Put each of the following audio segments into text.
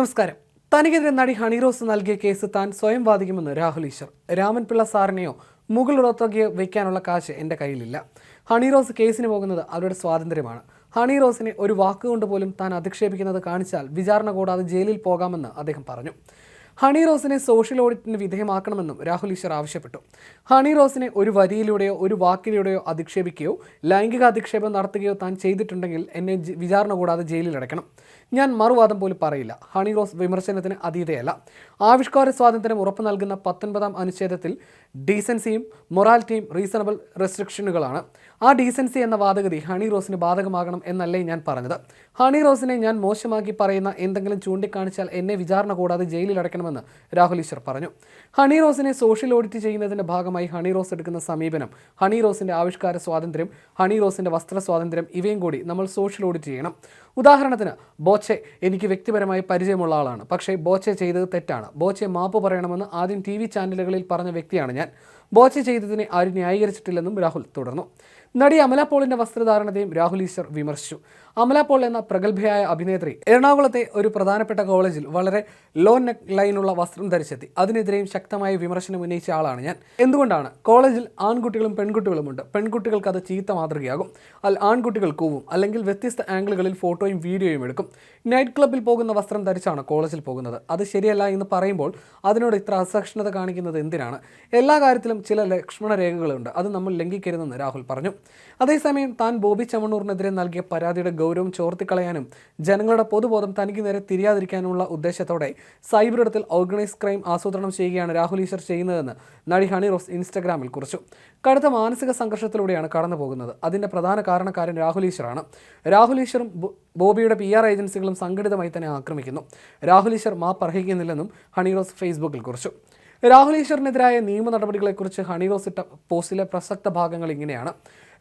നമസ്കാരം. തനിക്കെതിരെ നടി ഹണിറോസ് നൽകിയ കേസ് താൻ സ്വയം വാദിക്കുമെന്ന് രാഹുൽ ഈശ്വർ. രാമൻ പിള്ള സാറിനെയോ മുകളിലുറത്തുകയോ വയ്ക്കാനുള്ള കാശ് എന്റെ കയ്യിലില്ല. ഹണിറോസ് കേസിന് പോകുന്നത് അവരുടെ സ്വാതന്ത്ര്യമാണ്. ഹണിറോസിനെ ഒരു വാക്കുകൊണ്ട് പോലും താൻ അധിക്ഷേപിക്കുന്നത് കാണിച്ചാൽ വിചാരണ കൂടാതെ ജയിലിൽ പോകാമെന്ന് അദ്ദേഹം പറഞ്ഞു. ഹണി റോസിനെ സോഷ്യൽ ഓഡിറ്റിന് വിധേയമാക്കണമെന്നും രാഹുൽ ഈശ്വർ ആവശ്യപ്പെട്ടു. ഹണി റോസിനെ ഒരു വരിയിലൂടെയോ ഒരു വാക്കിലൂടെയോ അധിക്ഷേപിക്കുകയോ ലൈംഗിക അധിക്ഷേപം നടത്തുകയോ താൻ ചെയ്തിട്ടുണ്ടെങ്കിൽ എന്നെ വിചാരണ കൂടാതെ ജയിലിൽ അടയ്ക്കണം. ഞാൻ മറുവാദം പോലും പറയില്ല. ഹണി റോസ് വിമർശനത്തിന് അതീതയല്ല. ആവിഷ്കാര സ്വാതന്ത്ര്യം ഉറപ്പു നൽകുന്ന പത്തൊൻപതാം അനുച്ഛേദത്തിൽ ഡീസൻസിയും മൊറാലിറ്റിയും റീസണബിൾ റെസ്ട്രിക്ഷനുകളാണ്. ആ ഡീസൻസി എന്ന വാദഗതി ഹണി റോസിന് ബാധകമാകണം എന്നല്ലേ ഞാൻ പറഞ്ഞത്. ഹണി റോസിനെ ഞാൻ മോശമാക്കി പറയുന്ന എന്തെങ്കിലും ചൂണ്ടിക്കാണിച്ചാൽ എന്നെ വിചാരണ കൂടാതെ ജയിലിൽ അടയ്ക്കണമെന്ന് രാഹുൽ ഈശ്വർ പറഞ്ഞു. ഹണി റോസിനെ സോഷ്യൽ ഓഡിറ്റ് ചെയ്യുന്നതിന്റെ ഭാഗമായി ഹണി റോസ് എടുക്കുന്ന സമീപനം ഹണി റോസിന്റെ ആവിഷ്കാര സ്വാതന്ത്ര്യം ഹണി റോസിന്റെ വസ്ത്ര സ്വാതന്ത്ര്യം ഇവയും കൂടി നമ്മൾ സോഷ്യൽ ഓഡിറ്റ് ചെയ്യണം. ഉദാഹരണത്തിന് ബോച്ചെ എനിക്ക് വ്യക്തിപരമായി പരിചയമുള്ള ആളാണ്. പക്ഷേ ബോച്ചെ ചെയ്തത് തെറ്റാണ്. ബോച്ചെ മാപ്പ് പറയണമെന്ന് ആദ്യം ടി വി ചാനലുകളിൽ പറഞ്ഞ വ്യക്തിയാണ് ഞാൻ. ബോച്ചെ ചെയ്തതിനെ ആരും ന്യായീകരിച്ചിട്ടില്ലെന്നും രാഹുൽ തുടർന്നു. നടി അമല പോളിന്റെ വസ്ത്രധാരണത്തെയും രാഹുൽ ഈശ്വർ വിമർശിച്ചു. അമല പോൾ എന്ന പ്രഗത്ഭയായ അഭിനേത്രി എറണാകുളത്തെ ഒരു പ്രധാനപ്പെട്ട കോളേജിൽ വളരെ ലോ നെക്ക് ലൈനുള്ള വസ്ത്രം ധരിച്ചെത്തി. അതിനെതിരെയും ശക്തമായ വിമർശനം ഉന്നയിച്ച ആളാണ് ഞാൻ. എന്തുകൊണ്ടാണ്? കോളേജിൽ ആൺകുട്ടികളും പെൺകുട്ടികളുമുണ്ട്. പെൺകുട്ടികൾക്ക് അത് ചീത്ത മാതൃകയാകും. അൽ ആൺകുട്ടികൾ കൂവും. അല്ലെങ്കിൽ വ്യത്യസ്ത ആംഗിളുകളിൽ ഫോട്ടോയും വീഡിയോയും എടുക്കും. നൈറ്റ് ക്ലബ്ബിൽ പോകുന്ന വസ്ത്രം ധരിച്ചാണ് കോളേജിൽ പോകുന്നത്. അത് ശരിയല്ല എന്ന് പറയുമ്പോൾ അതിനോട് ഇത്ര അസഹിഷ്ണുത കാണിക്കുന്നത് എന്തിനാണ്? എല്ലാ കാര്യത്തിലും ചില ലക്ഷ്മണ രേഖകളുണ്ട്. അത് നമ്മൾ ലംഘിക്കരുതെന്ന് രാഹുൽ പറഞ്ഞു. അതേസമയം താൻ ബോബി ചമണൂറിനെതിരെ നൽകിയ പരാതിയുടെ ഗൗരവം ചോർത്തിക്കളയാനും ജനങ്ങളുടെ പൊതുബോധം തനിക്ക് നേരെ തിരിയാതിരിക്കാനുമുള്ള ഉദ്ദേശത്തോടെ സൈബർ ഇടത്തിൽ ഓർഗനൈസ് ക്രൈം ആസൂത്രണം ചെയ്യുകയാണ് രാഹുൽ ഈശ്വർ ചെയ്യുന്നതെന്ന് നടി ഹണി റോസ് ഇൻസ്റ്റഗ്രാമിൽ കുറിച്ചു. കടുത്ത മാനസിക സംഘർഷത്തിലൂടെയാണ് കടന്നു പോകുന്നത് അതിന്റെ പ്രധാന കാരണക്കാരൻ രാഹുൽ ഈശ്വറാണ്. രാഹുൽ ഈശ്വറും ബോബിയുടെ പി ആർ ഏജൻസികളും സംഘടിതമായി തന്നെ ആക്രമിക്കുന്നു. രാഹുൽ ഈശ്വർ മാപ്പ് അർഹിക്കുന്നില്ലെന്നും ഹണി റോസ് ഫേസ്ബുക്കിൽ കുറിച്ചു. രാഹുൽ ഈശ്വറിനെതിരായ നിയമ നടപടികളെക്കുറിച്ച് ഹണി റോസ് ഇട്ട പോസ്റ്റിലെ പ്രസക്ത ഭാഗങ്ങൾ ഇങ്ങനെയാണ്.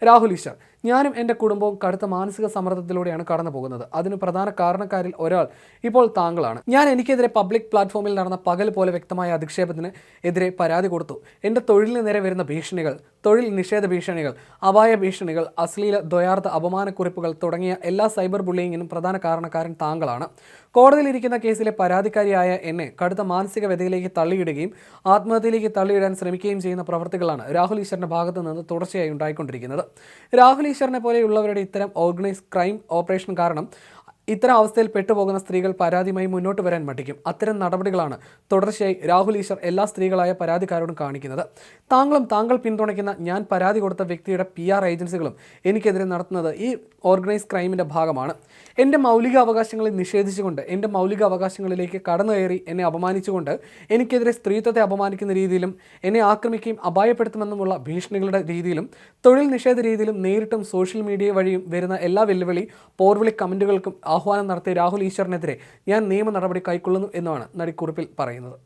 രാഹുൽ ഈശ്വർ ഞാനും എന്റെ കുടുംബവും കടുത്ത മാനസിക സമ്മർദ്ദത്തിലൂടെയാണ് കടന്നു പോകുന്നത് അതിന് പ്രധാന കാരണക്കാരിൽ ഒരാൾ ഇപ്പോൾ താങ്കളാണ്. ഞാൻ എനിക്കെതിരെ പബ്ലിക് പ്ലാറ്റ്ഫോമിൽ നടന്ന പകൽ പോലെ വ്യക്തമായ അധിക്ഷേപത്തിന് എതിരെ പരാതി കൊടുത്തു. എന്റെ തൊഴിലിന് നേരെ വരുന്ന ഭീഷണികൾ തൊഴിൽ നിഷേധ ഭീഷണികൾ അപായ ഭീഷണികൾ അശ്ലീല ദ്വയാർത്ഥ അപമാനക്കുറിപ്പുകൾ തുടങ്ങിയ എല്ലാ സൈബർ ബുള്ളിങ്ങിനും പ്രധാന കാരണക്കാരൻ താങ്കളാണ്. കോടതിയിലിരിക്കുന്ന കേസിലെ പരാതിക്കാരിയായ എന്നെ കടുത്ത മാനസിക വ്യതയിലേക്ക് തള്ളിയിടുകയും ആത്മഹത്യയിലേക്ക് തള്ളിയിടാൻ ശ്രമിക്കുകയും ചെയ്യുന്ന പ്രവൃത്തികളാണ് രാഹുൽ ഈശ്വറിന്റെ ഭാഗത്തു നിന്ന് തുടർച്ചയായി ഉണ്ടായിക്കൊണ്ടിരിക്കുന്നത്. രാഹുൽ ഈശ്വറിനെ പോലെയുള്ളവരുടെ ഇത്തരം ഓർഗനൈസ്ഡ് ക്രൈം ഓപ്പറേഷൻ കാരണം ഇത്തരം അവസ്ഥയിൽ പെട്ടുപോകുന്ന സ്ത്രീകൾ പരാതിയുമായി മുന്നോട്ട് വരാൻ മടിക്കും. അത്തരം നടപടികളാണ് തുടർച്ചയായി രാഹുൽ ഈശ്വർ എല്ലാ സ്ത്രീകളായ പരാതിക്കാരോടും കാണിക്കുന്നത്. താങ്കളും താങ്കൾ പിന്തുണയ്ക്കുന്ന ഞാൻ പരാതി കൊടുത്ത വ്യക്തിയുടെ പി ആർ ഏജൻസികളും എനിക്കെതിരെ നടത്തുന്നത് ഈ ഓർഗനൈസ് ക്രൈമിന്റെ ഭാഗമാണ്. എന്റെ മൗലിക അവകാശങ്ങളെ നിഷേധിച്ചുകൊണ്ട് എന്റെ മൗലിക അവകാശങ്ങളിലേക്ക് കടന്നു കയറി എന്നെ അപമാനിച്ചുകൊണ്ട് എനിക്കെതിരെ സ്ത്രീത്വത്തെ അപമാനിക്കുന്ന രീതിയിലും എന്നെ ആക്രമിക്കുകയും അപായപ്പെടുത്തുമെന്നുമുള്ള ഭീഷണികളുടെ രീതിയിലും തൊഴിൽ നിഷേധ രീതിയിലും നേരിട്ടും സോഷ്യൽ മീഡിയ വഴിയും വരുന്ന എല്ലാ വെല്ലുവിളി പോർവിളി കമന്റുകൾക്കും ആഹ്വാനം നടത്തിയ രാഹുൽ ഈശ്വറിനെതിരെ ഞാൻ നിയമ നടപടി കൈക്കൊള്ളുന്നു എന്നാണ് നടിക്കുറിപ്പിൽ പറയുന്നത്